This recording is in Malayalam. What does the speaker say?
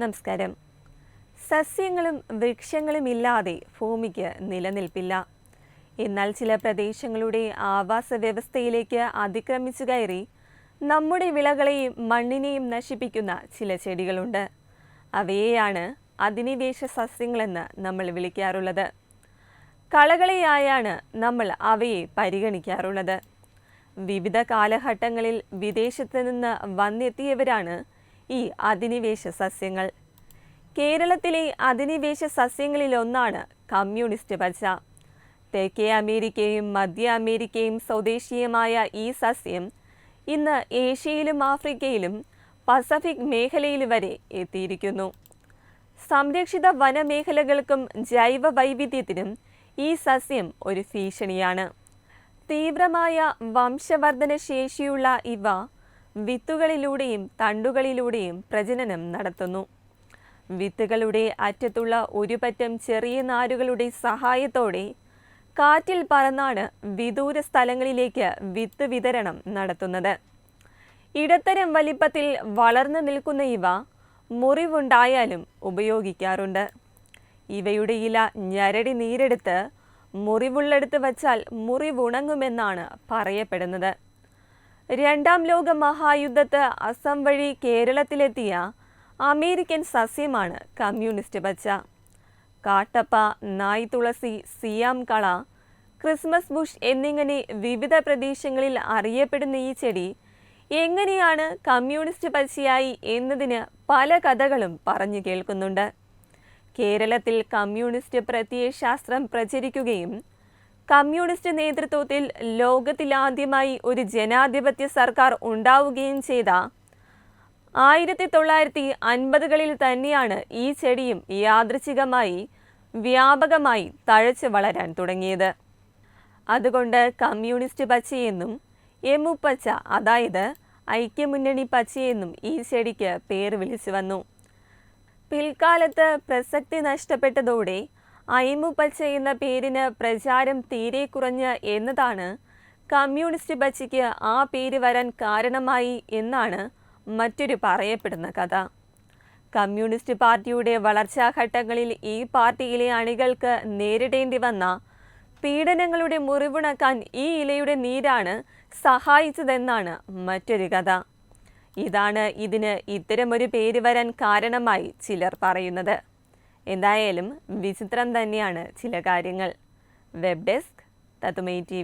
നമസ്കാരം. സസ്യങ്ങളും വൃക്ഷങ്ങളും ഇല്ലാതെ ഭൂമിക്ക് നിലനിൽപ്പില്ല. എന്നാൽ ചില പ്രദേശങ്ങളുടെ ആവാസ വ്യവസ്ഥയിലേക്ക് അതിക്രമിച്ചു കയറി നമ്മുടെ വിളകളെയും മണ്ണിനെയും നശിപ്പിക്കുന്ന ചില ചെടികളുണ്ട്. അവയെയാണ് അധിനിവേശ സസ്യങ്ങളെന്ന് നമ്മൾ വിളിക്കാറുള്ളത്. കളകളെയായാണ് നമ്മൾ അവയെ പരിഗണിക്കാറുള്ളത്. വിവിധ കാലഘട്ടങ്ങളിൽ വിദേശത്ത് നിന്ന് വന്നെത്തിയവരാണ് ഈ അധിനിവേശ സസ്യങ്ങൾ. കേരളത്തിലെ അധിനിവേശ സസ്യങ്ങളിലൊന്നാണ് കമ്മ്യൂണിസ്റ്റ് പച്ച. തെക്കേ അമേരിക്കയും മധ്യ അമേരിക്കയും സ്വദേശീയമായ ഈ സസ്യം ഇന്ന് ഏഷ്യയിലും ആഫ്രിക്കയിലും പസഫിക് മേഖലയിൽ വരെ എത്തിയിരിക്കുന്നു. സംരക്ഷിത വനമേഖലകൾക്കും ജൈവ വൈവിധ്യത്തിനും ഈ സസ്യം ഒരു ഭീഷണിയാണ്. തീവ്രമായ വംശവർധന ശേഷിയുള്ള ഇവ വിത്തുകളിലൂടെയും തണ്ടുകളിലൂടെയും പ്രജനനം നടത്തുന്നു. വിത്തുകളുടെ അറ്റത്തുള്ള ഒരു പറ്റം ചെറിയ നാരുകളുടെ സഹായത്തോടെ കാറ്റിൽ പറന്നാണ് വിദൂര സ്ഥലങ്ങളിലേക്ക് വിത്ത് വിതരണം നടത്തുന്നത്. ഇടത്തരം വലിപ്പത്തിൽ വളർന്നു നിൽക്കുന്ന ഇവ മുറിവുണ്ടായാലും ഉപയോഗിക്കാറുണ്ട്. ഇവയുടെ ഇല ഞരടി നീരെടുത്ത് മുറിവുള്ളെടുത്ത് വച്ചാൽ മുറിവുണങ്ങുമെന്നാണ് പറയപ്പെടുന്നത്. രണ്ടാം ലോക മഹായുദ്ധത്ത് അസം വഴി കേരളത്തിലെത്തിയ അമേരിക്കൻ സസ്യമാണ് കമ്മ്യൂണിസ്റ്റ് പച്ച. കാട്ടപ്പ നായ് തുളസി സിയാം കള ക്രിസ്മസ് ബുഷ് എന്നിങ്ങനെ വിവിധ പ്രദേശങ്ങളിൽ അറിയപ്പെടുന്ന ഈ ചെടി എങ്ങനെയാണ് കമ്മ്യൂണിസ്റ്റ് പച്ചയായി എന്നതിന് പല കഥകളും പറഞ്ഞു കേൾക്കുന്നുണ്ട്. കേരളത്തിൽ കമ്മ്യൂണിസ്റ്റ് പ്രത്യയശാസ്ത്രം പ്രചരിക്കുകയും കമ്മ്യൂണിസ്റ്റ് നേതൃത്വത്തിൽ ലോകത്തിലാദ്യമായി ഒരു ജനാധിപത്യ സർക്കാർ ഉണ്ടാവുകയും ചെയ്ത ആയിരത്തി തൊള്ളായിരത്തി അൻപതുകളിൽ തന്നെയാണ് ഈ ചെടിയും യാദൃച്ഛികമായി വ്യാപകമായി തഴച്ചു വളരാൻ തുടങ്ങിയത്. അതുകൊണ്ട് കമ്മ്യൂണിസ്റ്റ് പച്ചയെന്നും എമു പച്ച അതായത് ഐക്യമുന്നണി പച്ചയെന്നും ഈ ചെടിക്ക് പേര് വിളിച്ചു വന്നു. പിൽക്കാലത്ത് പ്രസക്തി നഷ്ടപ്പെട്ടതോടെ അയിമു പച്ച എന്ന പേരിന് പ്രചാരം തീരെ കുറഞ്ഞ് എന്നതാണ്. കമ്മ്യൂണിസ്റ്റ് പച്ചയ്ക്ക് ആ പേര് വരാൻ കാരണമായി എന്നാണ് മറ്റൊരു പറയപ്പെടുന്ന കഥ. കമ്മ്യൂണിസ്റ്റ് പാർട്ടിയുടെ വളർച്ചാ ഘട്ടങ്ങളിൽ ഈ പാർട്ടിയിലെ അണികൾക്ക് നേരിടേണ്ടി വന്ന പീഡനങ്ങളുടെ മുറിവുണക്കാൻ ഈ ഇലയുടെ നീരാണ് സഹായിച്ചതെന്നാണ് മറ്റൊരു കഥ. ഇതാണ് ഇതിന് ഇത്തരമൊരു പേര് വരാൻ കാരണമായി ചിലർ പറയുന്നത്. എന്തായാലും വിചിത്രം തന്നെയാണ് ചില കാര്യങ്ങൾ. വെബ് ഡെസ്ക് തത്തുമൈ ടി